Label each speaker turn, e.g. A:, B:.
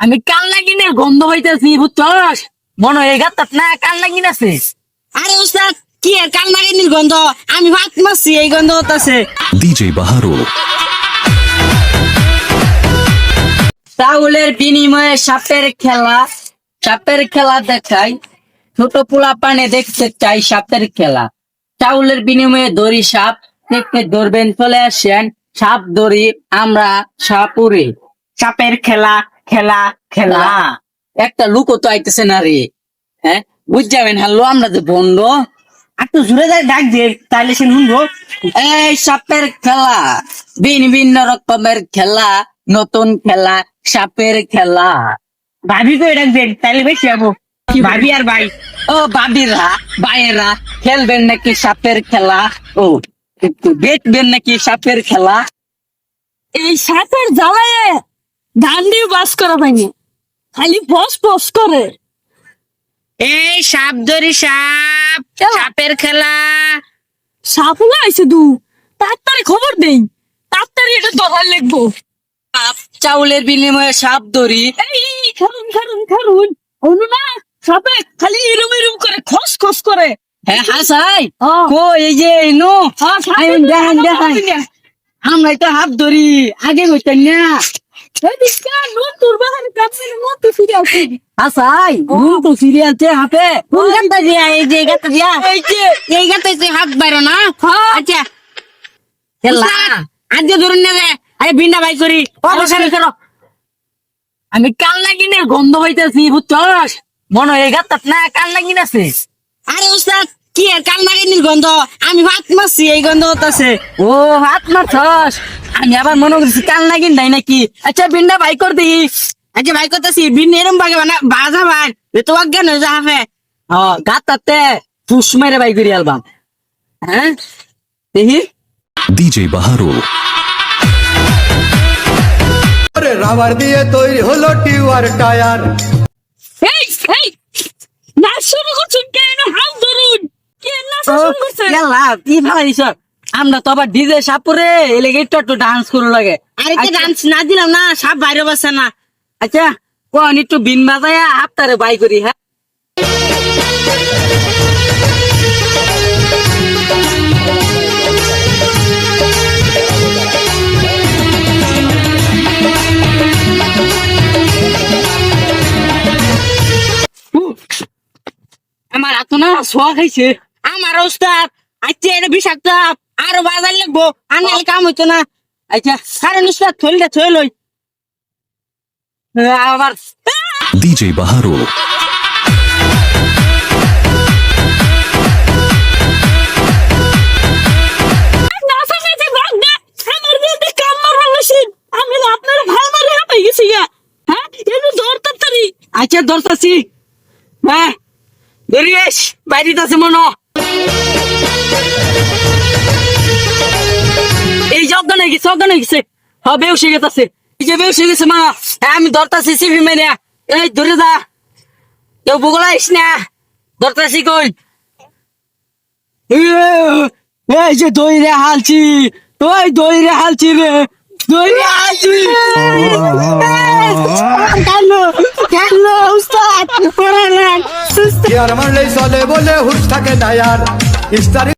A: আমি কাল নাগিনের গন্ধ হইতেছি বুঝছস? মনে হয় গাতাত না কাল নাগিন আছে।
B: আরে উস্তাদ কি আর কাল নাগিনীর গন্ধ? আমি ভাত মারছি এই গন্ধ হতাছে
C: DJ Baharu.
A: চাউলের বিনিময়ে সাপের খেলা সাপের খেলা দেখাই। ছোট পোলা পানে দেখতে চাই সাপের খেলা। চাউলের বিনিময়ে দড়ি সাপ দেখতে ধরবেন চলে আসেন। সাপ দড়ি আমরা সাপুরে
B: সাপের খেলা খেলা খেলা।
A: একটা লুকো তো আইতেছে না রে। হ্যাঁ? বুঝ যাবেন হ্যালো আমরা যে বন্ধ
B: একটু জুড়ে যায় ডাক দিয়ে তাহলে সে শুনব
A: এই সাপের খেলা ভিন্ন ভিন্ন রকমের খেলা নতুন খেলা সাপের খেলা।
B: ভাবি তো ডাক দিয়ে তাহলে বেশি যাব ভাবি? আর ভাই।
A: ও বাবিরা ভাইয়েরা খেলবেন নাকি সাপের খেলা? ও দেখবেন নাকি সাপের খেলা?
D: এই সাপের জ্বালায়। ডান্ডি বাস করা পাইনি খালি ফস ফস করে।
B: এই সাপ ধরি সাপ। সাপের খেলা।
D: সাপলা আইছে দু। তাড়াতাড়ি খবর দেই। তাড়াতাড়ি এটা দরকার লিখব
A: সাপ চাউলের বিনিময়ে সাপ দড়ি
D: এই খারুন খারুন খারুন। অনু না সাপে খালি এরম এরম করে খস খস করে।
A: হ্যাঁ হাসাই কো এই যে নো।
D: সাপে
A: দেখান দেখান।
D: না।
A: আমরা তো হাত ধরি। আগে হইতেন না।
D: নুন
A: ঘুম তো সিরিয়াল চে হাতে।
B: কোন গানটা দিয়া এই যে গানটা দিয়া
A: এই যে
B: এই গানটা তুই হাত বাইরো না? আচ্ছা।
A: খেলা।
B: আজকে ধরুন নেবে আরে ভিন্ডা ভাই করি
A: অবশ্যই করো। আমি কাল গন্ধ হইতেছি বুঝছস? মনে হয় গাতাত না কাল নাগিন আছে
B: আরে উস্তাদ কি আর কাল নাগিনীর গন্ধ? আমি ভাত মারছি এই গন্ধ হতাছে।
A: ও হাত মারছস? আমি আবার মনে করছি কাল নাগিন নাই নাকি? আচ্ছা বিন্ডা ভাই কর দিই
B: আচ্ছা ভাই করতেছি ভিন্ন এরম বাগে বানা বাজা ভাই। এ তো অজ্ঞান হয়ে যা হাফে
A: ও গাতাতে ফুস মেরে ভাই করি অ্যালবাম হ্যাঁ? দেখি।
C: Baharu.
E: আরে রাবার দিয়ে তৈরি হলো টিউয়ার টায়ার
D: এই এই না শুরু করছুন কেন হাল ধরুন কে না
A: ও,
D: শুরু
A: কি ভালো দিছ আমরা তো আবার ডিজে সাপুরে এলে একটু একটু ডান্স করু লাগে।
B: আরে তো
A: আচ্ছা,
B: ডান্স না দিলাম না সাপ বাইরে বসে না।
A: আচ্ছা কোন একটু বিন বাজায়া হাফতারে বাই করি হ্যাঁ? আমার এত না সোয়া খাইছে।
B: আমার উস্তাদ আচ্ছা এটা বিষাক্ত। আরও বাজার লাগবো। আনাল কাম হইতো না।
A: আচ্ছা
B: কারণ উস্তাদ থইলে থই লই
A: আবার।
D: হ্যাঁ দৌড় তাড়াতাড়ি
A: আচ্ছা ধরতাছি। হ্যাঁ ধরিস বাইরে আছে মনো এই যে অজ্ঞান হয়ে গেছে অজ্ঞান হয়ে গেছে হ্যাঁ বেউস গেছে এই যে বেউস গেছে মা আমি ধরতাছি সিফি মেরে। এই ধরে দা কেউ বগল আইস না। ধরতাছি কই? এই যে দইরে হালছি। ওই দইরে হালছি রে। দইরে হালছি। কেন? কেন উস্তাদ? পড়ালেন
E: ইয়ার মারলেই চলে বলে হুশ থাকে টায়ার ইস্তারি